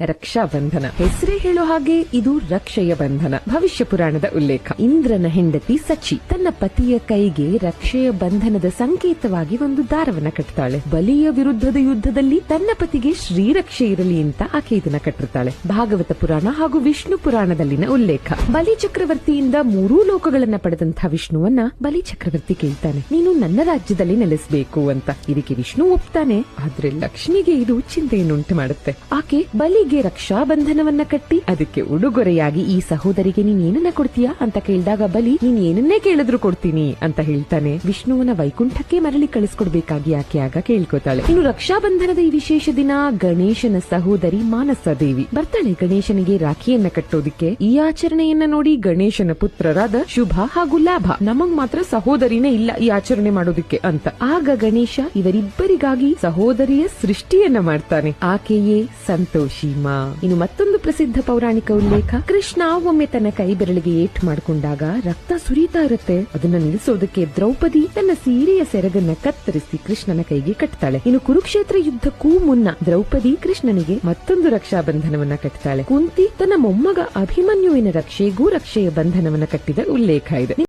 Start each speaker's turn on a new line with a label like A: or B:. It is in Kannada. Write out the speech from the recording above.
A: ರಕ್ಷಾ ಬಂಧನ ಹೆಸರೇ ಹೇಳೋ ಹಾಗೆ ಇದು ರಕ್ಷೆಯ ಬಂಧನ. ಭವಿಷ್ಯ ಪುರಾಣದ ಉಲ್ಲೇಖ. ಇಂದ್ರನ ಹೆಂಡತಿ ಸಚಿ ತನ್ನ ಪತಿಯ ಕೈಗೆ ರಕ್ಷೆಯ ಬಂಧನದ ಸಂಕೇತವಾಗಿ ಒಂದು ದಾರವನ್ನ ಕಟ್ಟುತ್ತಾಳೆ ಬಲಿಯ ವಿರುದ್ಧದ ಯುದ್ಧದಲ್ಲಿ ತನ್ನ ಪತಿಗೆ ಶ್ರೀರಕ್ಷೆ ಇರಲಿ ಅಂತ ಆಕೆ ಇದನ್ನ ಕಟ್ಟಿರ್ತಾಳೆ. ಭಾಗವತ ಪುರಾಣ ಹಾಗೂ ವಿಷ್ಣು ಪುರಾಣದಲ್ಲಿನ ಉಲ್ಲೇಖ. ಬಲಿ ಚಕ್ರವರ್ತಿಯಿಂದ ಮೂರೂ ಲೋಕಗಳನ್ನ ಪಡೆದಂತಹ ವಿಷ್ಣುವನ್ನ ಬಲಿ ಚಕ್ರವರ್ತಿ ಕೇಳ್ತಾನೆ. ನೀನು ನನ್ನ ರಾಜ್ಯದಲ್ಲಿ ನೆಲೆಸಬೇಕು ಅಂತ. ಇದಕ್ಕೆ ವಿಷ್ಣು ಒಪ್ತಾನೆ. ಆದ್ರೆ ಲಕ್ಷ್ಮಿಗೆ ಇದು ಚಿಂತೆಯನ್ನುಂಟು ಮಾಡುತ್ತೆ. ಆಕೆ ಬಲಿಗೆ ರಕ್ಷಾ ಬಂಧನವನ್ನ ಕಟ್ಟಿ, ಅದಕ್ಕೆ ಉಡುಗೊರೆಯಾಗಿ ಈ ಸಹೋದರಿಗೆ ನೀನ್ ಏನನ್ನ ಕೊಡ್ತೀಯಾ ಅಂತ ಕೇಳಿದಾಗ ಬಲಿ ನೀನ್ ಏನನ್ನೇ ಕೇಳಿದ್ರು ಕೊಡ್ತೀನಿ ಅಂತ ಹೇಳ್ತಾನೆ. ವಿಷ್ಣುವನ ವೈಕುಂಠಕ್ಕೆ ಮರಳಿ ಕಳಿಸ್ಕೊಡ್ಬೇಕಾಗಿ ಆಕೆ ಆಗ ಕೇಳ್ಕೊತಾಳೆ. ಇನ್ನು ರಕ್ಷಾ ಬಂಧನದ ಈ ವಿಶೇಷ ದಿನ ಗಣೇಶನ ಸಹೋದರಿ ಮಾನಸ ದೇವಿ. ಬರ್ತಾಳೆ ಗಣೇಶನಿಗೆ ರಾಖಿಯನ್ನ ಕಟ್ಟೋದಿಕ್ಕೆ. ಈ ಆಚರಣೆಯನ್ನ ನೋಡಿ ಗಣೇಶನ ಪುತ್ರರಾದ ಶುಭ ಹಾಗೂ ಲಾಭ. ನಮಗ್ ಮಾತ್ರ ಸಹೋದರಿನೇ ಇಲ್ಲ ಈ ಆಚರಣೆ ಮಾಡೋದಿಕ್ಕೆ ಅಂತ. ಆಗ ಗಣೇಶ ಇವರಿಬ್ಬರಿಗಾಗಿ ಸಹೋದರಿಯ ಸೃಷ್ಟಿಯನ್ನ ಮಾಡ್ತಾನೆ. ಆಕೆಯೇ ಸಂತೋಷಿ. ಮಾ ಇನ್ನು ಮತ್ತೊಂದು ಪ್ರಸಿದ್ಧ ಪೌರಾಣಿಕ ಉಲ್ಲೇಖ, ಕೃಷ್ಣ ಒಮ್ಮೆ ತನ್ನ ಕೈ ಬೆರಳಿಗೆ ಏಟ್ ಮಾಡಿಕೊಂಡಾಗ ರಕ್ತ ಸುರಿತಾ ಇರುತ್ತೆ. ಅದನ್ನ ನಿಲ್ಲಿಸೋದಕ್ಕೆ ದ್ರೌಪದಿ ತನ್ನ ಸೀರೆಯ ಸೆರಗನ್ನ ಕತ್ತರಿಸಿ ಕೃಷ್ಣನ ಕೈಗೆ ಕಟ್ತಾಳೆ. ಇನ್ನು ಕುರುಕ್ಷೇತ್ರ ಯುದ್ಧಕ್ಕೂ ಮುನ್ನ ದ್ರೌಪದಿ ಕೃಷ್ಣನಿಗೆ ಮತ್ತೊಂದು ರಕ್ಷಾ ಬಂಧನವನ್ನ ಕಟ್ತಾಳೆ. ಕುಂತಿ ತನ್ನ ಮೊಮ್ಮಗ ಅಭಿಮನ್ಯುವಿನ ರಕ್ಷೆಗೂ ರಕ್ಷೆಯ ಬಂಧನವನ್ನ ಕಟ್ಟಿದ ಉಲ್ಲೇಖ ಇದೆ.